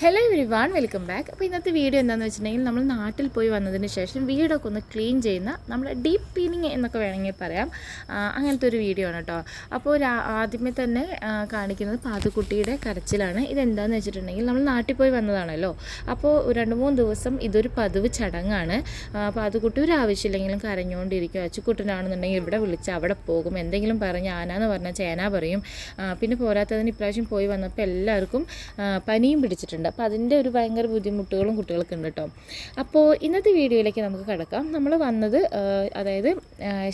Hello everyone welcome back അപ്പോൾ ഇന്നത്തെ video എന്താണെന്ന് വെച്ചിട്ടുണ്ടെങ്കിൽ നമ്മൾ നാട്ടിൽ പോയി വന്നതിന് ശേഷം വീടൊക്കെ ഒന്ന് ക്ലീൻ ചെയ്യുന്ന നമ്മൾ ഡീപ്പ് ക്ലീനിങ് എന്നൊക്കെ വേണമെങ്കിൽ പറയാം. അങ്ങനത്തെ ഒരു വീഡിയോ ആണ് കേട്ടോ അപ്പോൾ ആദ്യമേ തന്നെ കാണിക്കുന്നത് പാതുക്കുട്ടിയുടെ കരച്ചിലാണ്. ഇതെന്താണെന്ന് വെച്ചിട്ടുണ്ടെങ്കിൽ നമ്മൾ നാട്ടിൽ പോയി വന്നതാണല്ലോ. അപ്പോൾ രണ്ട് മൂന്ന് ദിവസം ഇതൊരു പതിവ് ചടങ്ങാണ്. പാതുക്കുട്ടി ഒരു ആവശ്യമില്ലെങ്കിലും കരഞ്ഞുകൊണ്ടിരിക്കും. അച്ചുക്കുട്ടനാണെന്നുണ്ടെങ്കിൽ ഇവിടെ വിളിച്ച് അവിടെ പോകും. എന്തെങ്കിലും പറഞ്ഞ് ആനാന്ന് പറഞ്ഞാൽ ചേന പറയും. പിന്നെ പോരാത്തതിന് ഇപ്രാവശ്യം പോയി വന്നപ്പോൾ എല്ലാവർക്കും പനിയും പിടിച്ചിട്ടുണ്ട്. അപ്പോൾ അതിന്റെ ഒരു ഭയങ്കര ബുദ്ധിമുട്ടുകളും കുട്ടികൾക്ക് ഉണ്ട് കേട്ടോ അപ്പോൾ ഇന്നത്തെ വീഡിയോയിലേക്ക് നമുക്ക് കിടക്കാം. നമ്മൾ വന്നത് അതായത്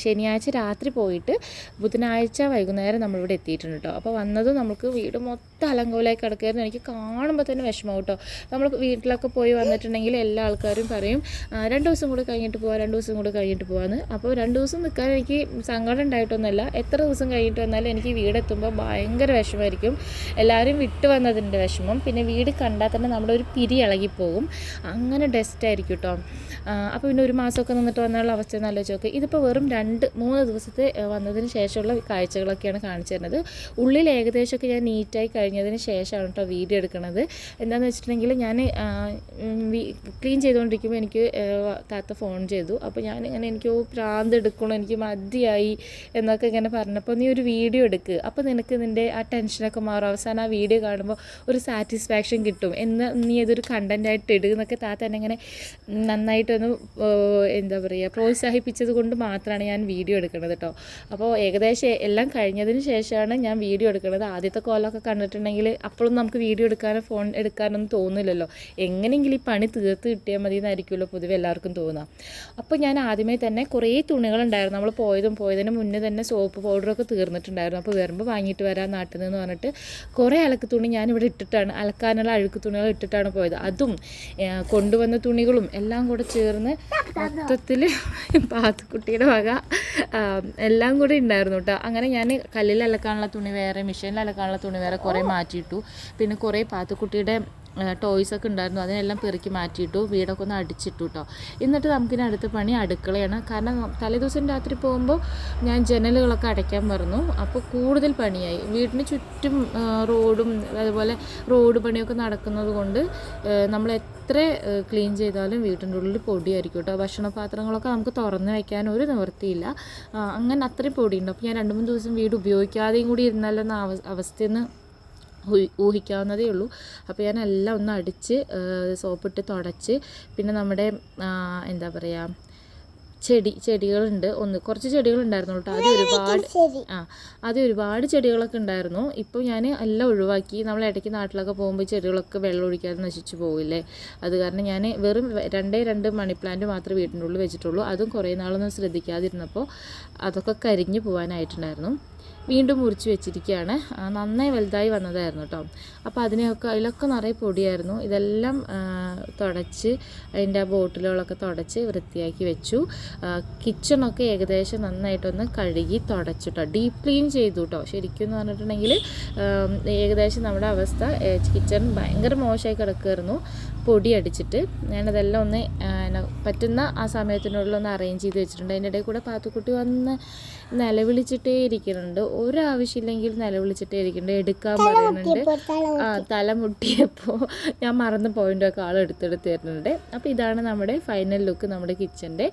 ശനിയാഴ്ച രാത്രി പോയിട്ട് ബുധനാഴ്ച വൈകുന്നേരം നമ്മളിവിടെ എത്തിയിട്ടുണ്ട് കേട്ടോ അപ്പോൾ വന്നത് നമുക്ക് വീട് മൊത്തം അലങ്കോലായി കിടക്കുകയായിരുന്നു എനിക്ക് കാണുമ്പോൾ തന്നെ വിഷമം കേട്ടോ നമ്മൾ വീട്ടിലൊക്കെ പോയി വന്നിട്ടുണ്ടെങ്കിൽ എല്ലാ ആൾക്കാരും പറയും രണ്ട് ദിവസം കൂടി കഴിഞ്ഞിട്ട് പോവാം രണ്ട് ദിവസം കൂടി കഴിഞ്ഞിട്ട് പോകാമെന്ന് അപ്പോൾ രണ്ട് ദിവസം നിൽക്കാൻ എനിക്ക് സങ്കടം ഉണ്ടായിട്ടൊന്നുമല്ല. എത്ര ദിവസം കഴിഞ്ഞിട്ട് വന്നാലും എനിക്ക് വീടെത്തുമ്പോൾ ഭയങ്കര വിഷമമായിരിക്കും. എല്ലാവരും വിട്ടു വന്നതിന്റെ വിഷമം. പിന്നെ വീട് കണ്ടാൽ തന്നെ നമ്മുടെ ഒരു പിരി ഇളകിപ്പോകും. അങ്ങനെ ഡസ്റ്റ് ആയിരിക്കും കേട്ടോ അപ്പോൾ പിന്നെ ഒരു മാസമൊക്കെ നിന്നിട്ട് വന്നുള്ള അവസ്ഥ ഒന്ന് ആലോചിച്ച് നോക്കുക ഇതിപ്പോൾ വെറും രണ്ട് മൂന്ന് ദിവസത്തെ വന്നതിന് ശേഷമുള്ള കാഴ്ചകളൊക്കെയാണ് കാണിച്ചു തരുന്നത്. ഉള്ളിൽ ഏകദേശമൊക്കെ ഞാൻ നീറ്റായി കഴിഞ്ഞതിന് ശേഷമാണ് കേട്ടോ വീഡിയോ എടുക്കുന്നത്. എന്താണെന്ന് വെച്ചിട്ടുണ്ടെങ്കിൽ ഞാൻ ക്ലീൻ ചെയ്തുകൊണ്ടിരിക്കുമ്പോൾ എനിക്ക് കാത്ത ഫോൺ ചെയ്തു. അപ്പോൾ ഞാൻ ഇങ്ങനെ എനിക്ക് പ്രാന്ത് എടുക്കണം എനിക്ക് മതിയായി എന്നൊക്കെ ഇങ്ങനെ പറഞ്ഞപ്പോൾ നീ ഒരു വീഡിയോ എടുക്കുക അപ്പോൾ നിനക്ക് നിന്റെ ആ ടെൻഷനൊക്കെ മാറും. അവസാനം ആ വീഡിയോ കാണുമ്പോൾ ഒരു സാറ്റിസ്ഫാക്ഷൻ കിട്ടും. എന്ന് നീ അതൊരു കണ്ടന്റായിട്ട് ഇടുക എന്നൊക്കെ താത്ത എന്നെ ഇങ്ങനെ നന്നായിട്ടൊന്ന് എന്താ പറയുക പ്രോത്സാഹിപ്പിച്ചത് കൊണ്ട് മാത്രമാണ് ഞാൻ വീഡിയോ എടുക്കുന്നത് കേട്ടോ അപ്പോൾ ഏകദേശം എല്ലാം കഴിഞ്ഞതിന് ശേഷമാണ് ഞാൻ വീഡിയോ എടുക്കുന്നത്. ആദ്യത്തെ കോലൊക്കെ കണ്ടിട്ടുണ്ടെങ്കിൽ അപ്പോഴും നമുക്ക് വീഡിയോ എടുക്കാനോ ഫോൺ എടുക്കാനൊന്നും തോന്നില്ലല്ലോ. എങ്ങനെയെങ്കിലും ഈ പണി തീർത്ത് കിട്ടിയാൽ മതി എന്നായിരിക്കുമല്ലോ പൊതുവെ എല്ലാവർക്കും തോന്നാം. അപ്പോൾ ഞാൻ ആദ്യമേ തന്നെ കുറേ തുണികളുണ്ടായിരുന്നു. നമ്മൾ പോയതും പോയതിന് മുന്നേ തന്നെ സോപ്പ് പൗഡറൊക്കെ തീർന്നിട്ടുണ്ടായിരുന്നു. അപ്പോൾ വരുമ്പോൾ വാങ്ങിയിട്ട് വരാം നാട്ടിൽ നിന്ന് പറഞ്ഞിട്ട് കുറേ അലക്ക് തുണി ഞാൻ ഇട്ടിട്ടാണ് അലക്കാനുള്ള അഴുക്ക് തുണികൾ ഇട്ടിട്ടാണ് പോയത്. അതും കൊണ്ടുവന്ന തുണികളും എല്ലാം കൂടെ ചേർന്ന് മൊത്തത്തിൽ പാത്തുക്കുട്ടിയുടെ വക എല്ലാം കൂടെ ഉണ്ടായിരുന്നു കേട്ടോ അങ്ങനെ ഞാൻ കല്ലിൽ അലക്കാനുള്ള തുണി വേറെ മെഷീനിൽ അലക്കാനുള്ള തുണി വേറെ കുറേ മാറ്റിയിട്ടു. പിന്നെ കുറേ പാത്തുക്കുട്ടിയുടെ ടോയ്സ് ഒക്കെ ഉണ്ടായിരുന്നു. അതിനെല്ലാം പെറുക്കി മാറ്റിയിട്ടു വീടൊക്കെ ഒന്ന് അടിച്ചിട്ടു കേട്ടോ എന്നിട്ട് നമുക്കിനി അടുത്ത പണി അടുക്കളയാണ്. കാരണം തലേദിവസം രാത്രി പോകുമ്പോൾ ഞാൻ ജനലുകളൊക്കെ അടയ്ക്കാൻ പറഞ്ഞു അപ്പോൾ കൂടുതൽ പണിയായി. വീടിന് ചുറ്റും റോഡും അതുപോലെ റോഡ് പണിയൊക്കെ നടക്കുന്നത് കൊണ്ട് നമ്മൾ എത്ര ക്ലീൻ ചെയ്താലും വീട്ടിന്റെ ഉള്ളിൽ പൊടിയായിരിക്കും കേട്ടോ ഭക്ഷണപാത്രങ്ങളൊക്കെ നമുക്ക് തുറന്ന് വയ്ക്കാൻ ഒരു നിവൃത്തിയില്ല. അങ്ങനെ അത്രയും പൊടിയുണ്ട്. അപ്പോൾ ഞാൻ രണ്ട് മൂന്ന് ദിവസം വീട് ഉപയോഗിക്കാതെയും കൂടി ഇരുന്നാലെന്ന അവസ്ഥയെന്ന് ഊഹിക്കാവുന്നതേ ഉള്ളൂ. അപ്പോൾ ഞാൻ എല്ലാം ഒന്ന് അടിച്ച് സോപ്പിട്ട് തുടച്ച് പിന്നെ നമ്മുടെ എന്താ പറയുക ചെടി ചെടികളുണ്ട്. ഒന്ന് കുറച്ച് ചെടികളുണ്ടായിരുന്നു കേട്ടോ. അത് ഒരുപാട് ആ അത് ഒരുപാട് ചെടികളൊക്കെ ഉണ്ടായിരുന്നു. ഇപ്പോൾ ഞാൻ എല്ലാം ഒഴിവാക്കി. നമ്മൾ ഇടയ്ക്ക് നാട്ടിലൊക്കെ പോകുമ്പോൾ ചെടികളൊക്കെ വെള്ളം ഒഴിക്കാതെ നശിച്ചു പോകില്ലേ അത് കാരണം ഞാൻ വെറും രണ്ടേ രണ്ട് മണി പ്ലാന്റ് മാത്രമേ വീട്ടിന്റെ ഉള്ളിൽ വെച്ചിട്ടുള്ളൂ. അതും കുറേ നാളൊന്നും ശ്രദ്ധിക്കാതിരുന്നപ്പോൾ അതൊക്കെ കരിഞ്ഞു പോകാനായിട്ടുണ്ടായിരുന്നു വീണ്ടും മുറിച്ച് വെച്ചിരിക്കുകയാണ്. നന്നായി വലുതായി വന്നതായിരുന്നു കേട്ടോ അപ്പോൾ അതിനെയൊക്കെ അതിലൊക്കെ നിറയെ പൊടിയായിരുന്നു. ഇതെല്ലാം തുടച്ച് അതിന്റെ ആ ബോട്ടിലുകളൊക്കെ തുടച്ച് വൃത്തിയാക്കി വെച്ചു. കിച്ചണൊക്കെ ഏകദേശം നന്നായിട്ടൊന്ന് കഴുകി തുടച്ചിട്ടോ ഡീപ്പ് ക്ലീൻ ചെയ്തു കേട്ടോ ശരിക്കും എന്ന് പറഞ്ഞിട്ടുണ്ടെങ്കിൽ ഏകദേശം നമ്മുടെ അവസ്ഥ കിച്ചൺ ഭയങ്കര മോശമായി കിടക്കുമായിരുന്നു പൊടി അടിച്ചിട്ട് ഞാനതെല്ലാം ഒന്ന് പറ്റുന്ന ആ സമയത്തിനുള്ളിൽ ഒന്ന് അറേഞ്ച് ചെയ്ത് വെച്ചിട്ടുണ്ട്. അതിന്റെ ഇടയിൽ കൂടെ പാത്തുക്കുട്ടി വന്ന് നിലവിളിച്ചിട്ടേ ഇരിക്കുന്നുണ്ട്. ഒരാവശ്യമില്ലെങ്കിൽ നിലവിളിച്ചിട്ടേ ഇരിക്കണ്ട. എടുക്കാൻ പറയുന്നുണ്ട്. ആ തല മുട്ടിയപ്പോൾ ഞാൻ മറന്നു പോയിന്റൊക്കെ ആൾ എടുത്തെടുത്ത് തരുന്നുണ്ട്. അപ്പോൾ ഇതാണ് നമ്മുടെ ഫൈനൽ ലുക്ക് നമ്മുടെ കിച്ചന്റെ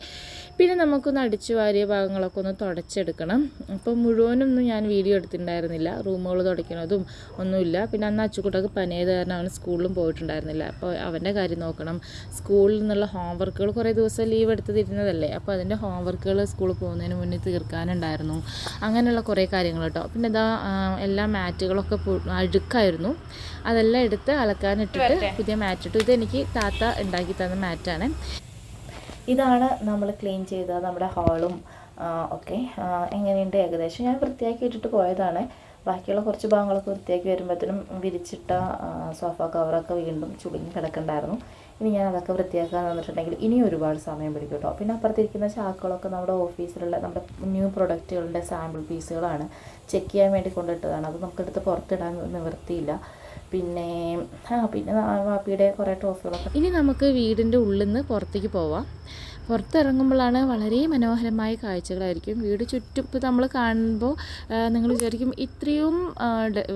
പിന്നെ നമുക്കൊന്ന് അടിച്ചു വാരിയ ഭാഗങ്ങളൊക്കെ ഒന്ന് തുടച്ചെടുക്കണം. അപ്പോൾ മുഴുവനൊന്നും ഞാൻ വീഡിയോ എടുത്തിട്ടുണ്ടായിരുന്നില്ല. റൂമുകൾ തുടയ്ക്കണതും ഒന്നുമില്ല. പിന്നെ അന്ന് അച്ചുക്കുട്ടൊക്കെ പനിയത് കാരണം അവൻ സ്കൂളിലും പോയിട്ടുണ്ടായിരുന്നില്ല. അപ്പോൾ അവന്റെ കാര്യം നോക്കണം. സ്കൂളിൽ നിന്നുള്ള ഹോംവർക്കുകൾ കുറേ ദിവസം ലീവ് എടുത്ത് തിരുന്നതല്ലേ? അപ്പോൾ അതിന്റെ ഹോംവർക്കുകൾ സ്കൂളിൽ പോകുന്നതിന് മുന്നേ തീർക്കാനുണ്ടായിരുന്നു. അങ്ങനെയുള്ള കുറേ കാര്യങ്ങൾ കേട്ടോ. പിന്നെ ഇതാ എല്ലാ മാറ്റുകളൊക്കെ അഴുക്കായിരുന്നു. അതെല്ലാം എടുത്ത് അലക്കാനിട്ടിട്ട് പുതിയ മാറ്റ് ഇട്ടു. ഇതെനിക്ക് താത്ത ഉണ്ടാക്കി തന്ന മാറ്റാണ്. ഇതാണ് നമ്മൾ ക്ലീൻ ചെയ്ത നമ്മുടെ ഹാളും ഒക്കെ. എങ്ങനെയുണ്ട് ഏകദേശം? ഞാൻ വൃത്തിയാക്കി ഇട്ടിട്ട് പോയതാണ്. ബാക്കിയുള്ള കുറച്ച് ഭാഗങ്ങളൊക്കെ വൃത്തിയാക്കി വരുമ്പോഴത്തേനും വിരിച്ചിട്ട സോഫ കവറൊക്കെ വീണ്ടും ചുളുങ്ങി കിടക്കണ്ടായിരുന്നു. ഇനി ഞാൻ അതൊക്കെ വൃത്തിയാക്കാൻ വന്നിട്ടുണ്ടെങ്കിൽ ഇനിയും ഒരുപാട് സമയം പിടിക്കും കേട്ടോ. പിന്നെ അപ്പുറത്തിരിക്കുന്ന ചാക്കുകളൊക്കെ നമ്മുടെ ഓഫീസിലുള്ള നമ്മുടെ ന്യൂ പ്രൊഡക്റ്റുകളുടെ സാമ്പിൾ പീസുകളാണ് ചെക്ക് ചെയ്യാൻ വേണ്ടി കൊണ്ടിട്ടതാണ്. അത് നമുക്കെടുത്ത് പുറത്തിടാൻ നിവൃത്തിയില്ല. പിന്നെ ആ പിന്നെ വാപ്പിയുടെ കുറേ ട്രോഫികളൊക്കെ ഇനി നമുക്ക് വീടിന്റെ ഉള്ളിൽ നിന്ന് പുറത്തേക്ക് പോവാം. പുറത്തിറങ്ങുമ്പോഴാണ് വളരെ മനോഹരമായ കാഴ്ചകളായിരിക്കും. വീട് ചുറ്റും ഇപ്പോൾ നമ്മൾ കാണുമ്പോൾ നിങ്ങൾ വിചാരിക്കും ഇത്രയും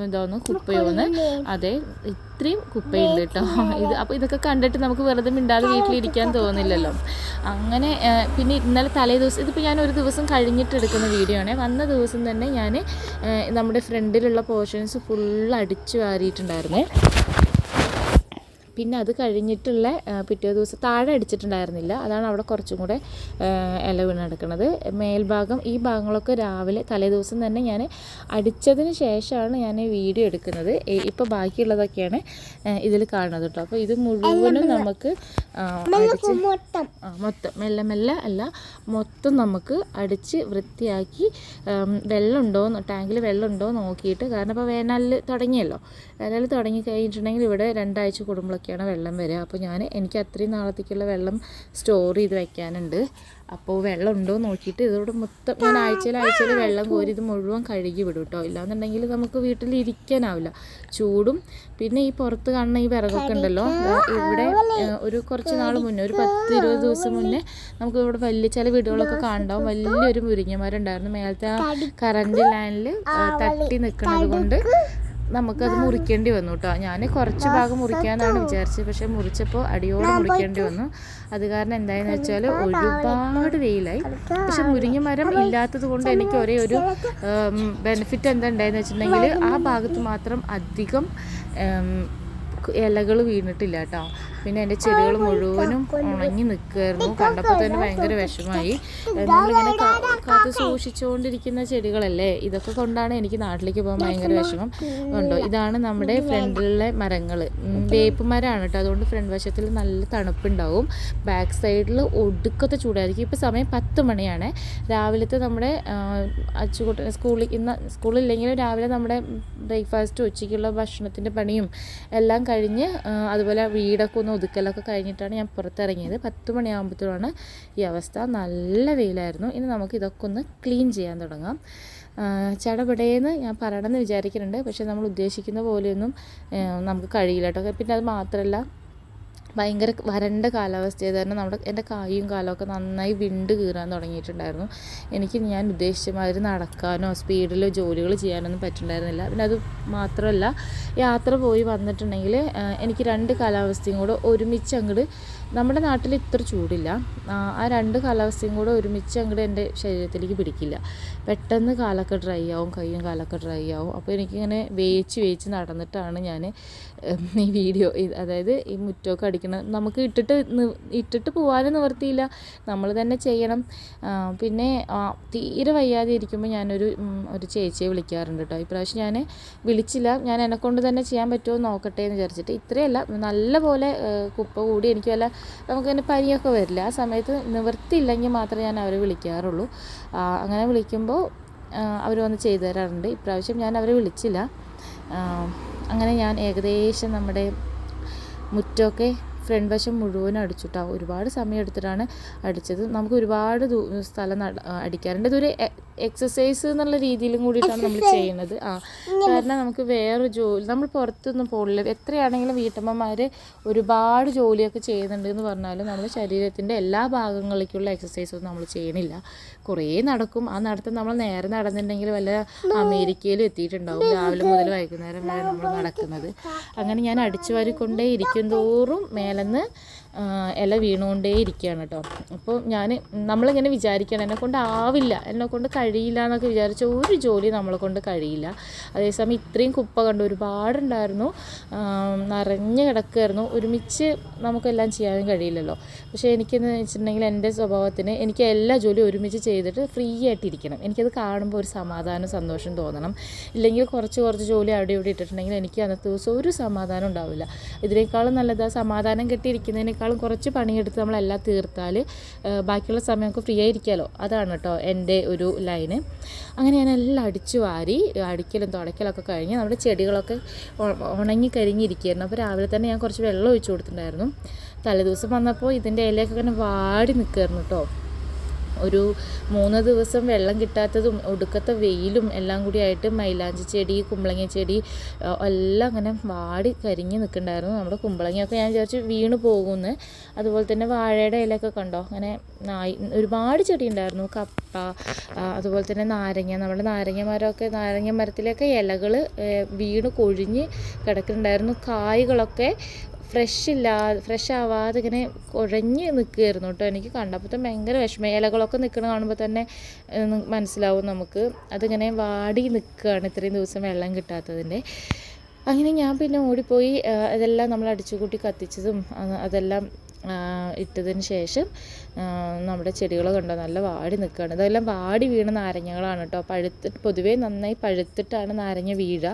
ഇതാണ് കുപ്പയോന്ന്. അതെ ഇത്രയും കുപ്പയുണ്ട് കേട്ടോ. ഇത് അപ്പോൾ ഇതൊക്കെ കണ്ടിട്ട് നമുക്ക് വെറുതെ മിണ്ടാതെ വീട്ടിലിരിക്കാൻ തോന്നില്ലല്ലോ. അങ്ങനെ പിന്നെ ഇന്നലെ തലേ ദിവസം ഇതിപ്പോൾ ഞാൻ ഒരു ദിവസം കഴിഞ്ഞിട്ട് എടുക്കുന്ന വീഡിയോ ആണ്. വന്ന ദിവസം തന്നെ ഞാൻ നമ്മുടെ ഫ്രണ്ടിലുള്ള പോർഷൻസ് ഫുൾ അടിച്ചു വാരിയിട്ടുണ്ടായിരുന്നേ. പിന്നെ അത് കഴിഞ്ഞിട്ടുള്ള പിറ്റേ ദിവസം താഴെ അടിച്ചിട്ടുണ്ടായിരുന്നില്ല. അതാണ് അവിടെ കുറച്ചും കൂടെ ഇല വീണ് കിടക്കുന്നത് മേൽഭാഗം ഈ ഭാഗങ്ങളൊക്കെ രാവിലെ തലേ ദിവസം തന്നെ ഞാൻ അടിച്ചതിന് ശേഷമാണ് ഞാൻ വീഡിയോ എടുക്കുന്നത്. ഇപ്പോൾ ബാക്കിയുള്ളതൊക്കെയാണ് ഇതിൽ കാണുന്നത് കേട്ടോ. അപ്പോൾ ഇത് മുഴുവനും നമുക്ക് അടിച്ച് മൊത്തം. മെല്ലെ മെല്ലെ അല്ല മൊത്തം നമുക്ക് അടിച്ച് വൃത്തിയാക്കി വെള്ളമുണ്ടോ ടാങ്കിൽ വെള്ളമുണ്ടോ നോക്കിയിട്ട് കാരണം ഇപ്പോൾ വേനലിൽ തുടങ്ങിയല്ലോ. വേനൽ തുടങ്ങി കഴിഞ്ഞിട്ടുണ്ടെങ്കിൽ ഇവിടെ രണ്ടാഴ്ച കൂടുമ്പോഴൊക്കെയാണ് വെള്ളം വരിക. അപ്പോൾ ഞാൻ എനിക്ക് അത്രയും നാളത്തേക്കുള്ള വെള്ളം സ്റ്റോർ ചെയ്ത് വയ്ക്കാനുണ്ട് അപ്പോൾ വെള്ളം ഉണ്ടോ നോക്കിയിട്ട് ഇതോടെ മൊത്തം ഞാൻ ആഴ്ചയിൽ ആഴ്ചയിൽ വെള്ളം കോരി ഇത് മുഴുവൻ കഴുകി വിടും കേട്ടോ. ഇല്ലാന്നുണ്ടെങ്കിൽ നമുക്ക് വീട്ടിൽ ഇരിക്കാനാവില്ല ചൂടും. പിന്നെ ഈ പുറത്ത് കാണുന്ന ഈ വിറകൊക്കെ ഉണ്ടല്ലോ ഇവിടെ ഒരു കുറച്ച് നാൾ മുന്നേ ഒരു പത്ത് ഇരുപത് ദിവസം മുന്നേ നമുക്ക് ഇവിടെ വലിയ ചില വീടുകളൊക്കെ കാണുണ്ടാവും വലിയൊരു മുരിങ്ങമരം ഉണ്ടായിരുന്നു. മേലത്തെ ആ കറണ്ട് ലൈനിൽ തട്ടി നിൽക്കുന്നത് കൊണ്ട് നമുക്കത് മുറിക്കേണ്ടി വന്നു കേട്ടോ ഞാൻ കുറച്ച് ഭാഗം മുറിക്കാനാണ് വിചാരിച്ചത്. പക്ഷേ മുറിച്ചപ്പോൾ അടിയോടെ മുറിക്കേണ്ടി വന്നു. അത് കാരണം എന്തായെന്ന് വെച്ചാൽ ഒരുപാട് വെയിലായി. പക്ഷെ മുരിങ്ങ മരം ഇല്ലാത്തത് കൊണ്ട് എനിക്ക് ഒരേ ഒരു ബെനിഫിറ്റ് എന്താ ഉണ്ടായെന്ന് വെച്ചിട്ടുണ്ടെങ്കിൽ ആ ഭാഗത്ത് മാത്രം അധികം ഇലകൾ വീണിട്ടില്ല കേട്ടോ പിന്നെ എന്റെ ചെടികൾ മുഴുവനും ഉണങ്ങി നിൽക്കുമായിരുന്നു കണ്ടപ്പോൾ തന്നെ ഭയങ്കര വിഷമായി നമ്മളിങ്ങനെ കാത്ത് സൂക്ഷിച്ചുകൊണ്ടിരിക്കുന്ന ചെടികളല്ലേ? ഇതൊക്കെ കൊണ്ടാണ് എനിക്ക് നാട്ടിലേക്ക് പോകാൻ ഭയങ്കര വിഷമം. ഉണ്ടോ? ഇതാണ് നമ്മുടെ ഫ്രണ്ടിലെ മരങ്ങൾ. വേപ്പ് മരമാണ് കേട്ടോ. അതുകൊണ്ട് ഫ്രണ്ട് വശത്തിൽ നല്ല തണുപ്പുണ്ടാവും. ബാക്ക് സൈഡിൽ ഒടുക്കത്തെ ചൂടായിരിക്കും. ഇപ്പോൾ സമയം പത്ത് മണിയാണ്. രാവിലത്തെ നമ്മുടെ അച്ചുകൂട്ട സ്കൂളിൽ ഇന്ന് സ്കൂളില്ലെങ്കിലും രാവിലെ നമ്മുടെ ബ്രേക്ക്ഫാസ്റ്റ് ഉച്ചയ്ക്കുള്ള ഭക്ഷണത്തിന്റെ പണിയും എല്ലാം കഴിഞ്ഞ് അതുപോലെ വീടൊക്കെ ഒന്ന് ഒതുക്കലൊക്കെ കഴിഞ്ഞിട്ടാണ് ഞാൻ പുറത്തിറങ്ങിയത്. പത്ത് മണിയാകുമ്പോഴത്തേക്കാണ് ഈ അവസ്ഥ. നല്ല വെയിലായിരുന്നു. ഇനി നമുക്ക് ഇതൊക്കെ ഒന്ന് ക്ലീൻ ചെയ്യാൻ തുടങ്ങാം. ചടപടയെന്ന് ഞാൻ പറയണമെന്ന് വിചാരിക്കുന്നുണ്ട്. പക്ഷേ നമ്മൾ ഉദ്ദേശിക്കുന്ന പോലെയൊന്നും നമുക്ക് കഴിയില്ല കേട്ടോ. പിന്നെ അത് മാത്രമല്ല ഭയങ്കര വരണ്ട കാലാവസ്ഥയായത് കാരണം നമ്മുടെ എന്റെ കായും കാലമൊക്കെ നന്നായി വിണ്ട് കീറാൻ തുടങ്ങിയിട്ടുണ്ടായിരുന്നു. എനിക്ക് ഞാൻ ഉദ്ദേശിച്ച മാതിരി നടക്കാനോ സ്പീഡിലോ ജോലികൾ ചെയ്യാനൊന്നും പറ്റുന്നുണ്ടായിരുന്നില്ല. പിന്നെ അത് മാത്രമല്ല യാത്ര പോയി വന്നിട്ടുണ്ടെങ്കിൽ എനിക്ക് രണ്ട് കാലാവസ്ഥയും കൂടെ ഒരുമിച്ച് അങ്ങോട്ട് നമ്മുടെ നാട്ടിൽ ഇത്ര ചൂടില്ല. ആ, രണ്ട് കാലാവസ്ഥയും കൂടെ ഒരുമിച്ച് അങ്ങോട്ട് എന്റെ ശരീരത്തിലേക്ക് പിടിക്കില്ല. പെട്ടെന്ന് കാലൊക്കെ ഡ്രൈ ആവും കൈയും കാലൊക്കെ ഡ്രൈ ആവും. അപ്പോൾ എനിക്കിങ്ങനെ വേച്ച് വേച്ച് നടന്നിട്ടാണ് ഞാൻ ഈ വീഡിയോ അതായത് ഈ മുറ്റമൊക്കെ അടിക്കണം നമുക്ക് ഇട്ടിട്ട് ഇട്ടിട്ട് പോകാനും നിവർത്തിയില്ല. നമ്മൾ തന്നെ ചെയ്യണം. പിന്നെ തീരെ വയ്യാതെ ഇരിക്കുമ്പോൾ ഞാനൊരു ഒരു ചേച്ചിയെ വിളിക്കാറുണ്ട് കേട്ടോ. ഇപ്രാവശ്യം ഞാൻ വിളിച്ചില്ല. ഞാൻ എന്നെക്കൊണ്ട് തന്നെ ചെയ്യാൻ പറ്റുമോ നോക്കട്ടെ എന്ന് വിചാരിച്ചിട്ട്. ഇത്രയല്ല. നല്ല പോലെ കുപ്പ കൂടി എനിക്ക് വല്ല നമുക്ക് തന്നെ പനിയൊക്കെ വരില്ല. ആ സമയത്ത് നിവർത്തിയില്ലെങ്കിൽ മാത്രമേ ഞാൻ അവരെ വിളിക്കാറുള്ളൂ. അങ്ങനെ വിളിക്കുമ്പോൾ അവർ വന്ന് ചെയ്തു തരാറുണ്ട്. ഇപ്രാവശ്യം ഞാൻ അവരെ വിളിച്ചില്ല. അങ്ങനെ ഞാൻ ഏകദേശം നമ്മുടെ മുറ്റമൊക്കെ ഫ്രണ്ട് വശം മുഴുവൻ അടിച്ചിട്ടാ ഒരുപാട് സമയം എടുത്തിട്ടാണ് അടിച്ചത്. നമുക്ക് ഒരുപാട് സ്ഥലം അടിക്കാറുണ്ട്. ഇതൊരു എക്സസൈസ് എന്നുള്ള രീതിയിലും കൂടിയിട്ടാണ് നമ്മൾ ചെയ്യുന്നത്. ആ കാരണം നമുക്ക് വേറെ ജോലി നമ്മൾ പുറത്തൊന്നും പോകില്ല എത്രയാണെങ്കിലും വീട്ടമ്മമാർ ഒരുപാട് ജോലിയൊക്കെ ചെയ്യുന്നുണ്ട് എന്ന് പറഞ്ഞാലും നമ്മുടെ ശരീരത്തിന്റെ എല്ലാ ഭാഗങ്ങളിലേക്കുള്ള എക്സസൈസ് ഒന്നും നമ്മൾ ചെയ്യണില്ല. കുറേ നടക്കും. ആ നടത്തം നമ്മൾ നേരെ നടന്നിട്ടുണ്ടെങ്കിൽ വല്ല അമേരിക്കയിലും എത്തിയിട്ടുണ്ടാവും. രാവിലെ മുതൽ വൈകുന്നേരം വരെ നമ്മൾ നടക്കുന്നത്. അങ്ങനെ ഞാൻ അടിച്ചു വാരിക്കൊണ്ടേ ഇരിക്കും തോറും മേലെന്ന് ഇല വീണുകൊണ്ടേ ഇരിക്കുകയാണ് കേട്ടോ. അപ്പോൾ ഞാൻ നമ്മളിങ്ങനെ വിചാരിക്കണം എന്നെ കൊണ്ട് ആവില്ല എന്നെ കൊണ്ട് കഴിയില്ല എന്നൊക്കെ വിചാരിച്ച ഒരു ജോലി നമ്മളെ കൊണ്ട് കഴിയില്ല. അതേസമയം ഇത്രയും കുപ്പ കണ്ട് ഒരുപാടുണ്ടായിരുന്നു. നിറഞ്ഞു കിടക്കുമായിരുന്നു ഒരുമിച്ച് നമുക്കെല്ലാം ചെയ്യാനും കഴിയില്ലല്ലോ. പക്ഷേ എനിക്കെന്ന് വെച്ചിട്ടുണ്ടെങ്കിൽ എന്റെ സ്വഭാവത്തിന് എനിക്ക് എല്ലാ ജോലിയും ഒരുമിച്ച് ചെയ്തിട്ട് ഫ്രീ ആയിട്ടിരിക്കണം എനിക്കത് കാണുമ്പോൾ ഒരു സമാധാനം സന്തോഷം തോന്നണം. ഇല്ലെങ്കിൽ കുറച്ച് കുറച്ച് ജോലി അവിടെ ഇവിടെ ഇട്ടിട്ടുണ്ടെങ്കിൽ എനിക്ക് അന്നത്തെ ദിവസം ഒരു സമാധാനം ഉണ്ടാവില്ല. ഇതിനേക്കാളും നല്ലത് സമാധാനം സമാധാനം കെട്ടിയിരിക്കുന്നതിനേക്കാളും കുറച്ച് പണിയെടുത്ത് നമ്മളെല്ലാം തീർത്താൽ ബാക്കിയുള്ള സമയം നമുക്ക് ഫ്രീ ആയിരിക്കാമല്ലോ അതാണ് കേട്ടോ എന്റെ ഒരു ലൈന്. അങ്ങനെ ഞാൻ എല്ലാം അടിച്ചു വാരി അടിക്കലും തുടയ്ക്കലൊക്കെ കഴിഞ്ഞ് നമ്മുടെ ചെടികളൊക്കെ ഉണങ്ങി കരിഞ്ഞിരിക്കുകയായിരുന്നു. അപ്പോൾ രാവിലെ തന്നെ ഞാൻ കുറച്ച് വെള്ളം ഒഴിച്ചു കൊടുത്തിട്ടുണ്ടായിരുന്നു. തലേദിവസം വന്നപ്പോൾ ഇതിന്റെ ഇലയൊക്കെ ഇങ്ങനെ വാടി നിൽക്കുമായിരുന്നു കേട്ടോ. ഒരു മൂന്ന് ദിവസം വെള്ളം കിട്ടാത്തതും ഒടുക്കത്തെ വെയിലും എല്ലാം കൂടി ആയിട്ട് മൈലാഞ്ചി ചെടി കുമ്പളങ്ങ ചെടി എല്ലാം അങ്ങനെ വാടി കരിഞ്ഞ് നിൽക്കുന്നുണ്ടായിരുന്നു നമ്മുടെ കുമ്പളങ്ങയൊക്കെ ഞാൻ വിചാരിച്ചു വീണ് പോകുമെന്ന്. അതുപോലെ തന്നെ വാഴയുടെ ഇലയൊക്കെ കണ്ടോ? അങ്ങനെ നായി ഒരുപാട് ചെടി ഉണ്ടായിരുന്നു. കപ്പ അതുപോലെ തന്നെ നാരങ്ങ നമ്മുടെ നാരങ്ങ മരമൊക്കെ നാരങ്ങ മരത്തിലൊക്കെ ഇലകൾ വീണ് കൊഴിഞ്ഞ് കിടക്കുന്നുണ്ടായിരുന്നു. കായ്കളൊക്കെ ഫ്രഷ് ഇല്ല ഫ്രഷ് ആവാതെ ഇങ്ങനെ കുഴഞ്ഞ് നിൽക്കുകയായിരുന്നു കേട്ടോ. എനിക്ക് കണ്ടപ്പോൾ ഭയങ്കര വിഷമം. ഇലകളൊക്കെ നിൽക്കണ കാണുമ്പോൾ തന്നെ മനസ്സിലാവും നമുക്ക്. അതിങ്ങനെ വാടി നിൽക്കുകയാണ് ഇത്രയും ദിവസം വെള്ളം കിട്ടാത്തതിന്റെ. അങ്ങനെ ഞാൻ പിന്നെ ഓടിപ്പോയി അതെല്ലാം നമ്മൾ അടിച്ചുകൂട്ടി കത്തിച്ചതും അതെല്ലാം ഇട്ടതിന് ശേഷം നമ്മുടെ ചെടികൾ കണ്ടോ നല്ല വാടി നിൽക്കുകയാണ് ഇതെല്ലാം വാടി വീണ നാരങ്ങകളാണ് കേട്ടോ. പഴുത്തിട്ട് പൊതുവേ നന്നായി പഴുത്തിട്ടാണ് നാരങ്ങ വീഴുക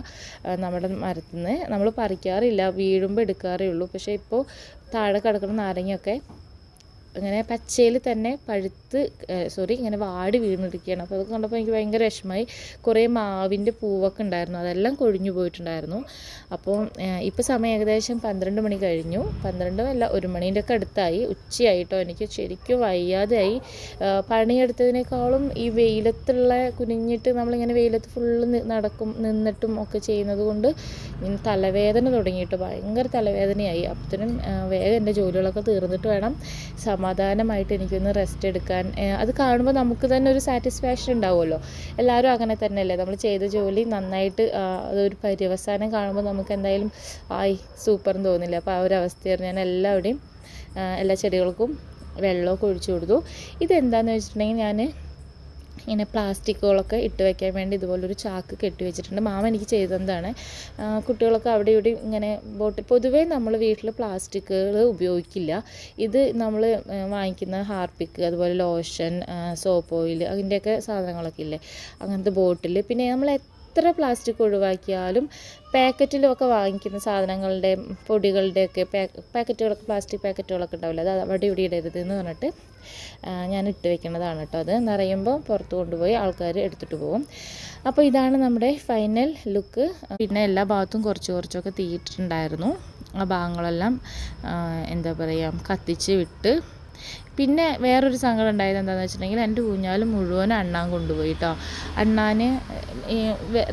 നമ്മുടെ മരത്തിൽ നിന്ന് നമ്മൾ പറിക്കാറില്ല വീഴുമ്പോൾ എടുക്കാറേ ഉള്ളൂ. പക്ഷേ ഇപ്പോൾ താഴെ കിടക്കുന്ന നാരങ്ങയൊക്കെ ഇങ്ങനെ പച്ചയിൽ തന്നെ പഴുത്ത് സോറി ഇങ്ങനെ വാടി വീണിരിക്കുകയാണ്. അപ്പോൾ അതൊക്കെ കണ്ടപ്പോൾ എനിക്ക് ഭയങ്കര വിഷമമായി. കുറേ മാവിന്റെ പൂവൊക്കെ ഉണ്ടായിരുന്നു. അതെല്ലാം കൊഴിഞ്ഞു പോയിട്ടുണ്ടായിരുന്നു. അപ്പോൾ ഇപ്പോൾ സമയം ഏകദേശം പന്ത്രണ്ട് മണി കഴിഞ്ഞു. പന്ത്രണ്ടും അല്ല ഒരു മണീന്റെ ഒക്കെ അടുത്തായി. ഉച്ചയായിട്ടോ. എനിക്ക് ശരിക്കും വയ്യാതെയായി. പണിയെടുത്തതിനേക്കാളും ഈ വെയിലത്തുള്ള കുനിഞ്ഞിട്ട് നമ്മളിങ്ങനെ വെയിലത്ത് ഫുള്ള് നടക്കും നിന്നിട്ടും ഒക്കെ ചെയ്യുന്നത് കൊണ്ട് തലവേദന തുടങ്ങിയിട്ട് ഭയങ്കര തലവേദനയായി. അപ്പത്തിനും വേഗം എന്റെ ജോലികളൊക്കെ തീർന്നിട്ട് വേണം. സമാധാനമായിട്ട് എനിക്കൊന്ന് റെസ്റ്റ് എടുക്കാൻ. അത് കാണുമ്പോൾ നമുക്ക് തന്നെ ഒരു സാറ്റിസ്ഫാക്ഷൻ ഉണ്ടാവുമല്ലോ. എല്ലാവരും അങ്ങനെ തന്നെയല്ലേ? നമ്മൾ ചെയ്ത ജോലി നന്നായിട്ട് അതൊരു പര്യവസാനം കാണുമ്പോൾ നമുക്ക് എന്തായാലും ആയി സൂപ്പർ എന്ന് തോന്നില്ല. അപ്പോൾ ആ ഒരു അവസ്ഥയായിരുന്നു ഞാൻ എല്ലാവരുടെയും എല്ലാ ചെടികൾക്കും വെള്ളമൊക്കെ ഒഴിച്ചു കൊടുത്തു. ഇതെന്താണെന്ന് വെച്ചിട്ടുണ്ടെങ്കിൽ ഞാൻ ഇങ്ങനെ പ്ലാസ്റ്റിക്കുകളൊക്കെ ഇട്ട് വെക്കാൻ വേണ്ടി ഇതുപോലൊരു ചാക്ക് കെട്ടി വെച്ചിട്ടുണ്ട്. മാമ എനിക്ക് ചെയ്തതാണ് കുട്ടികളൊക്കെ അവിടെ ഇവിടെ ഇങ്ങനെ ബോട്ടിൽ പൊതുവേ നമ്മൾ വീട്ടിൽ പ്ലാസ്റ്റിക്കുകൾ ഉപയോഗിക്കില്ല. ഇത് നമ്മൾ വാങ്ങിക്കുന്ന ഹാർപ്പിക്ക് അതുപോലെ ലോഷൻ സോപ്പ് ഓയിൽ അതിന്റെയൊക്കെ സാധനങ്ങളൊക്കെ ഇല്ലേ അങ്ങനത്തെ ബോട്ടിൽ പിന്നെ നമ്മൾ എത്ര പ്ലാസ്റ്റിക് ഒഴിവാക്കിയാലും പാക്കറ്റിലൊക്കെ വാങ്ങിക്കുന്ന സാധനങ്ങളുടെ പൊടികളുടെയൊക്കെ പാക്കറ്റുകളൊക്കെ പ്ലാസ്റ്റിക് പാക്കറ്റുകളൊക്കെ ഉണ്ടാവില്ല? അത് അവിടെ ഇവിടെ ഇടരുത് എന്ന് പറഞ്ഞിട്ട് ഞാൻ ഇട്ട് വെക്കുന്നതാണ് കേട്ടോ അത്. നിറയുമ്പോൾ പുറത്ത് കൊണ്ടുപോയി ആൾക്കാർ എടുത്തിട്ട് പോകും. അപ്പോൾ ഇതാണ് നമ്മുടെ ഫൈനൽ ലുക്ക് പിന്നെ എല്ലാ ഭാഗത്തും കുറച്ച് കുറച്ചൊക്കെ തീയിട്ടിട്ടുണ്ടായിരുന്നു ആ ഭാഗങ്ങളെല്ലാം എന്താ പറയുക കത്തിച്ച് വിട്ട് പിന്നെ വേറൊരു സങ്കടം ഉണ്ടായത് എന്താണെന്ന് വെച്ചിട്ടുണ്ടെങ്കിൽ എന്റെ ഊഞ്ഞാൽ മുഴുവൻ അണ്ണാൻ കൊണ്ടുപോയി കേട്ടോ അണ്ണാന്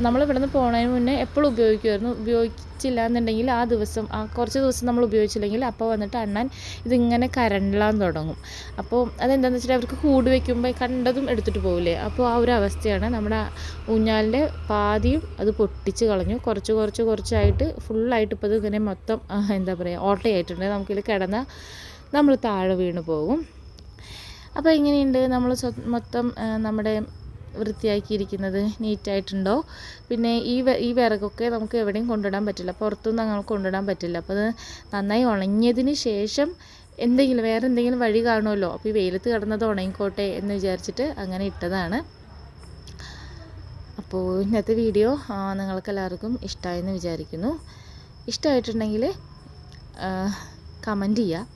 നമ്മൾ ഇവിടെ നിന്ന് പോണതിന് മുന്നേ എപ്പോഴും ഉപയോഗിക്കുമായിരുന്നു ഉപയോഗിച്ചില്ല എന്നുണ്ടെങ്കിൽ ആ ദിവസം ആ കുറച്ച് ദിവസം നമ്മൾ ഉപയോഗിച്ചില്ലെങ്കിൽ അപ്പോൾ വന്നിട്ട് അണ്ണാൻ ഇതിങ്ങനെ കരണ്ടാൻ തുടങ്ങും. അപ്പോൾ അതെന്താണെന്ന് വെച്ചിട്ട് അവർക്ക് കൂട് വയ്ക്കുമ്പോൾ കണ്ടതും എടുത്തിട്ട് പോകില്ലേ അപ്പോൾ ആ ഒരു അവസ്ഥയാണ് നമ്മുടെ ഊഞ്ഞാലിന്റെ പാതിയും അത് പൊട്ടിച്ച് കളഞ്ഞു. കുറച്ച് കുറച്ച് കുറച്ചായിട്ട് ഫുള്ളായിട്ട് ഇപ്പോൾ ഇത് ഇങ്ങനെ മൊത്തം എന്താ പറയുക ഓട്ടയായിട്ടുണ്ട്. നമുക്കിതിൽ കിടന്ന നമ്മൾ താഴെ വീണ് പോകും. അപ്പോൾ എങ്ങനെയുണ്ട്? നമ്മൾ മൊത്തം നമ്മുടെ വൃത്തിയാക്കിയിരിക്കുന്നത് നീറ്റായിട്ടുണ്ടോ? പിന്നെ ഈ ഈ വിറകൊക്കെ നമുക്ക് എവിടെയും കൊണ്ടിടാൻ പറ്റില്ല. പുറത്തുനിന്ന് അങ്ങനെ കൊണ്ടിടാൻ പറ്റില്ല. അപ്പോൾ അത് നന്നായി ഉണങ്ങിയതിന് ശേഷം എന്തെങ്കിലും വേറെ എന്തെങ്കിലും വഴി കാണുമല്ലോ? അപ്പോൾ ഈ വെയിലത്ത് കിടന്നത് ഉണങ്ങിക്കോട്ടെ എന്ന് വിചാരിച്ചിട്ട് അങ്ങനെ ഇട്ടതാണ്. അപ്പോൾ ഇന്നത്തെ വീഡിയോ നിങ്ങൾക്ക് എല്ലാവർക്കും ഇഷ്ടമായെന്ന് വിചാരിക്കുന്നു. ഇഷ്ടമായിട്ടുണ്ടെങ്കിൽ കമന്റ് ചെയ്യുക.